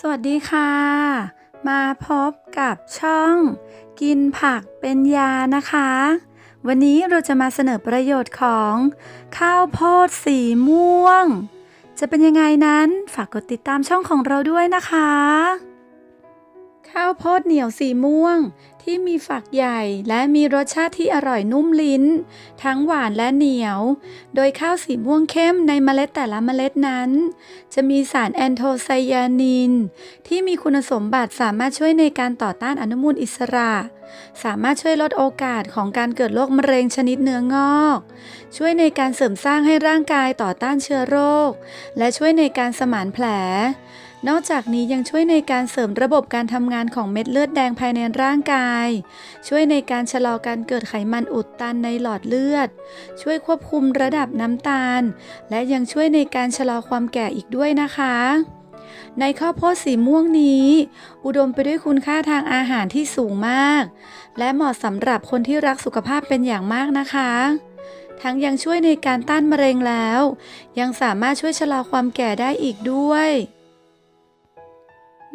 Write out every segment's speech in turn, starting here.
สวัสดีค่ะ มาพบกับช่อง กินผักเป็นยานะคะ วันนี้เราจะมาเสนอประโยชน์ของ ข้าวโพดสีม่วง จะเป็นยังไงนั้นฝากกดติดตามช่องของเราด้วยนะคะ ข้าวโพดเหนียวสีม่วง ที่มีฝักใหญ่และมีรสชาติที่อร่อยนุ่มลิ้น ทั้งหวานและเหนียว โดยข้าวสีม่วงเข้มในเมล็ดแต่ละเมล็ดนั้น จะมีสารแอนโทไซยานิน ที่มีคุณสมบัติสามารถช่วยในการต่อต้านอนุมูลอิสระ สามารถช่วยลดโอกาสของการเกิดโรคมะเร็งชนิดเนื้องอก ช่วยในการเสริมสร้างให้ร่างกายต่อต้านเชื้อโรค และช่วยในการสมานแผล นอกจากนี้ยังช่วยในการเสริมระบบการทำงานของเม็ดเลือดแดงภายในร่างกาย ช่วยในการชะลอการเกิดไขมันอุดตันในหลอดเลือด ช่วยควบคุมระดับน้ำตาล และยังช่วยในการชะลอความแก่อีกด้วยนะคะในข้าวโพดสีม่วงนี้ อุดมไปด้วยคุณค่าทางอาหารที่สูงมาก และเหมาะสำหรับคนที่รักสุขภาพเป็นอย่างมากนะคะ ทั้งยังช่วยในการต้านมะเร็งแล้ว ยังสามารถช่วยชะลอความแก่ได้อีกด้วย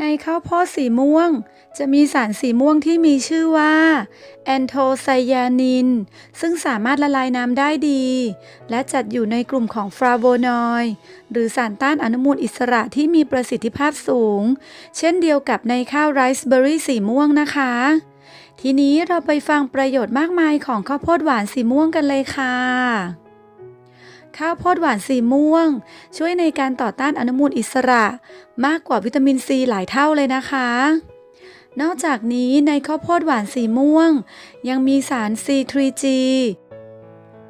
ในข้าวโพดสีม่วง จะมีสารสีม่วงที่มีชื่อว่าแอนโทไซยานิน ซึ่งสามารถละลายน้ำได้ดี และจัดอยู่ในกลุ่มของฟลาโวนอยด์หรือสารต้านอนุมูลอิสระที่มีประสิทธิภาพสูง เช่นเดียวกับในข้าวไรซ์เบอร์รี่สีม่วงนะคะ ทีนี้เราไปฟังประโยชน์มากมายของข้าวโพดหวานสีม่วงกันเลยค่ะ ข้าวโพดหวานสีม่วง ช่วยในการต่อต้านอนุมูลอิสระ มากกว่าวิตามินซีหลายเท่าเลยนะคะ นอกจากนี้ในข้าวโพดหวานสีม่วง ยังมีสาร C3G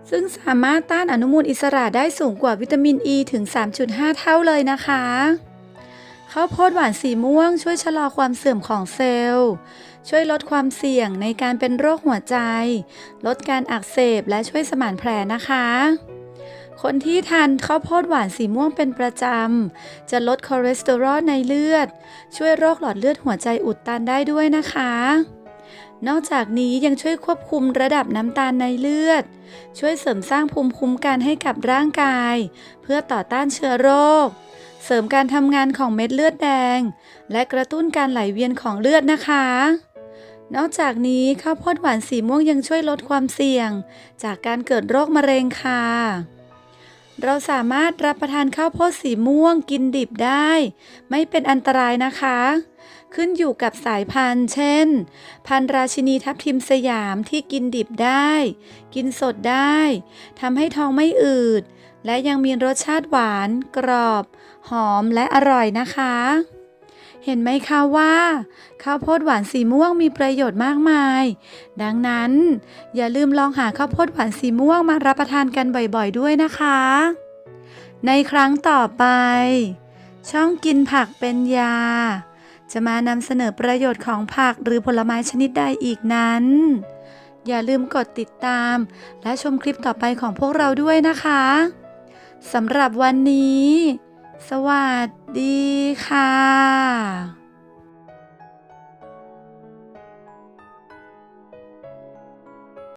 ซึ่งสามารถต้านอนุมูลอิสระได้สูงกว่าวิตามินอ e ีถึง 3.5 เท่าเลยนะคะข้าวโพดหวานสีม่วง ช่วยชะลอความเสื่อมของเซลล์ ช่วยลดความเสี่ยงในการเป็นโรคหัวใจ ลดการอักเสบและช่วยสมานแผลนะคะ คนที่ทานข้าวโพดหวานสีม่วงเป็นประจำ จะลดคอเลสเตอรอลในเลือด ช่วยโรคหลอดเลือดหัวใจอุดตันได้ด้วยนะคะ นอกจากนี้ยังช่วยควบคุมระดับน้ำตาลในเลือด ช่วยเสริมสร้างภูมิคุ้มกันให้กับร่างกาย เพื่อต่อต้านเชื้อโรค เสริมการทำงานของเม็ดเลือดแดง และกระตุ้นการไหลเวียนของเลือดนะคะนอกจากนี้ข้าวโพดหวานสีม่วงยังช่วยลดความเสี่ยง จากการเกิดโรคมะเร็งค่ะ เราสามารถรับประทานข้าวโพดสีม่วงกินดิบได้ ไม่เป็นอันตรายนะคะ ขึ้นอยู่กับสายพันธุ์ เช่น พันธุ์ราชินีทับทิมสยามที่กินดิบได้ กินสดได้ทำให้ท้องไม่อืด และยังมีรสชาติหวาน กรอบ หอมและอร่อยนะคะ เห็นไหมคะว่าข้าวโพดหวานสีม่วงมีประโยชน์มากมาย ดังนั้น อย่าลืมลองหาข้าวโพดหวานสีม่วงมารับประทานกันบ่อยๆด้วยนะคะ ในครั้งต่อไป ช่องกินผักเป็นยา จะมานำเสนอประโยชน์ของผักหรือผลไม้ชนิดใดอีกนั้น อย่าลืมกดติดตาม และชมคลิปต่อไปของพวกเราด้วยนะคะสำหรับวันนี้ สวัสดี ดีค่ะ